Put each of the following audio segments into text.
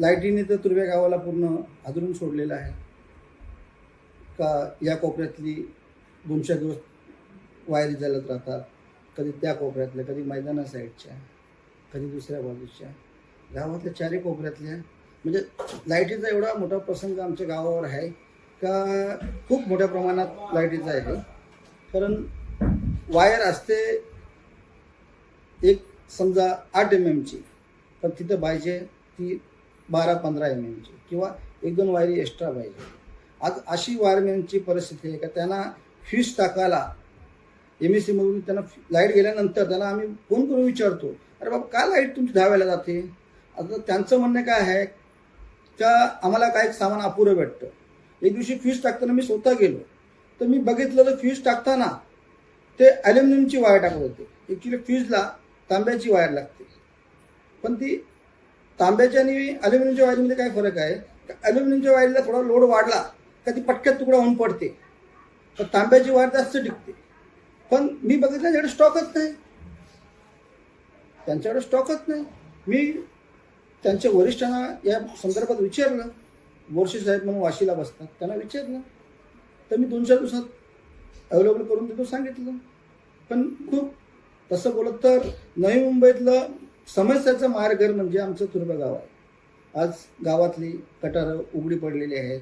लाईटीने तर तुर्भ्या गावाला पूर्ण हादरून सोडलेलं आहे. का या कोपऱ्यातली दोनशे दिवस वायरी चालत राहतात कधी त्या कोपऱ्यातल्या कधी मैदाना साईडच्या कधी दुसऱ्या बाजूच्या. गावातल्या चारही कोपऱ्यातल्या म्हणजे लाईटीचा एवढा मोठा प्रसंग आमच्या गावावर आहे का खूप मोठ्या प्रमाणात लाईटीचा आहे. कारण वायर असते एक समजा आठ एम एमची पण तिथं पाहिजे ती बारा पंधरा एम एमची किंवा एक दोन वायरी एक्स्ट्रा पाहिजे. आज अशी वायरमॅनची परिस्थिती आहे का त्यांना फ्यूज टाकायला एम एस सीमधून त्यांना लाइट गेल्यानंतर त्यांना आम्ही फोन करून विचारतो अरे बाबा का लाइट तुमची धावायला जाते? आता त्यांचं म्हणणं काय आहे का आम्हाला काय सामान अपुरं भेटतं? एक दिवशी फ्यूज टाकताना मी स्वतः गेलो. तर मी बघितलं तर फ्यूज टाकताना ते ॲल्युमिनियमची वायर टाकत होते. ॲक्च्युली फ्यूजला तांब्याची वायर लागते. पण ती तांब्याच्या आणि अल्युमिनियमच्या वायरमध्ये काय फरक आहे? अल्युमिनियमच्या वायरला थोडा लोड वाढला का ती पटक्यात तुकडा होऊन पडते. तर तांब्याची वायर जास्त टिकते. पण मी बघितलं त्याच्याकडे स्टॉकच नाही. त्यांच्याकडे स्टॉकच नाही. मी त्यांच्या वरिष्ठांना या संदर्भात विचारलं. बोरशे साहेब म्हणून वाशीला बसतात. त्यांना विचारलं. तर मी दोन चार दिवसात अवेलेबल करून देतो सांगितलं. पण खूप तसं बोलत तर नवी मुंबईतलं समस्याचं मारघर म्हणजे आमचं तुर्बा गाव आहे. आज गावातली गटारं उघडी पडलेली आहेत.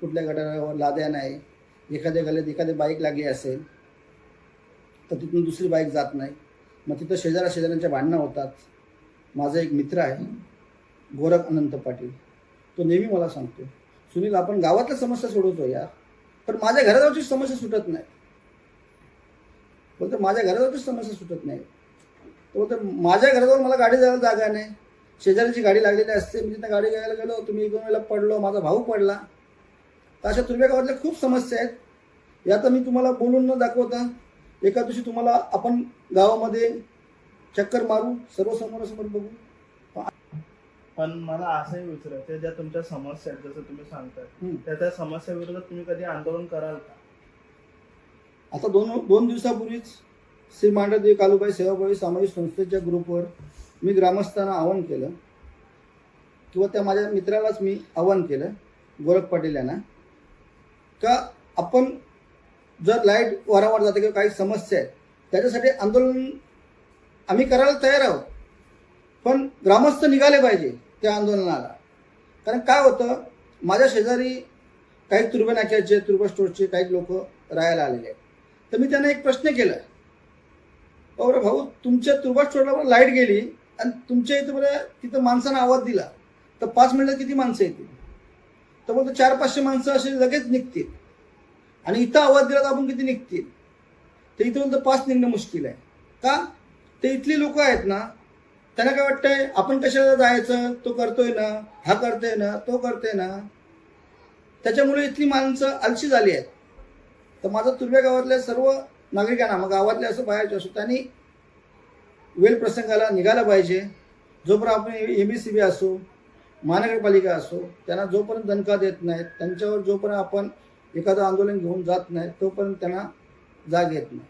कुठल्या गटारावर लाद्या नाही. एखाद्या गल्यात एखादी बाईक लागली असेल तर तिथून दुसरी बाईक जात नाही. मग तिथं शेजारा शेजाऱ्यांच्या भांडणं होतात. माझा एक मित्र आहे गोरख अनंत पाटील. तो नेहमी मला सांगतो सुनील आपण गावातल्या समस्या सोडवतो यार पण माझ्या घराजवळची समस्या सुटत नाही. बोलतो माझ्या घराजवळची समस्या सुटत नाही. तो बोलतो माझ्या घराजवळ मला गाडी जायला जागा नाही. शेजाऱ्याची गाडी लागलेली असते. मी तिथं गाडी घ्यायला गेलो. तुम्ही एक दोन वेळेला पडलो. माझा भाऊ पडला. तर अशा तुर्भ्या गावातल्या खूप समस्या आहेत. या तर मी तुम्हाला बोलून न दाखवता एका दिवशी तुम्हाला आपण गावामध्ये चक्कर मारू. सर्व समोरासमोर बघू. पण मला असंही विचारायचं ज्या तुमच्या समस्या आहेत जसं तुम्ही सांगताय. त्या त्या समस्या विरोधात तुम्ही कधी आंदोलन कराल का? आता दोन दोन दिवसापूर्वीच श्री मांडादेवी कालूबाई सेवाभावी सामाजिक संस्थेच्या ग्रुपवर मी ग्रामस्थांना आवाहन केलं. किंवा त्या माझ्या मित्रालाच मी आवाहन केलं गोरख पाटील यांना. का आपण जर लाइट वारंवार जाते किंवा काही समस्या आहेत त्याच्यासाठी आंदोलन आम्ही करायला तयार आहोत. पण ग्रामस्थ निघाले पाहिजे त्या आंदोलनाला. कारण काय होतं माझ्या शेजारी काही तुर्बे नाक्याचे तुर्बा स्टोरचे काही लोक राहायला आलेले आहेत. तर मी त्यांना एक प्रश्न केला. अरे भाऊ तुमच्या तुर्बा स्टोरला लाइट गेली आणि तुमच्या इथं बरं तिथं माणसानं आवाज दिला. तर पाच मिनिटात किती माणसं येतील? तर मग चार पाचशे माणसं असे लगेच निघतील. आणि इथं आवाज दिला तर आपण किती निघतील? तर इथं बोलतं पाच निघणं मुश्किल आहे. का? ते इथली लोक आहेत ना त्यांना काय वाटतंय? आपण कशाला जायचं? तो करतोय ना हा करतोय ना तो करतोय ना. त्याच्यामुळे इथली माणसं आलशी झाली आहेत. तर माझा तुर्भ्या गावातल्या सर्व नागरिकांना मग गावातले असं बाहेरचे असो त्यांनी वेल प्रसंगाला निघालं पाहिजे. जोपर्यंत आपण एम बी सी बी असो महानगरपालिका असो त्यांना जोपर्यंत दणका देत नाहीत त्यांच्यावर जोपर्यंत आपण एखादं आंदोलन घेऊन जात नाही तोपर्यंत त्यांना जाग येत नाही.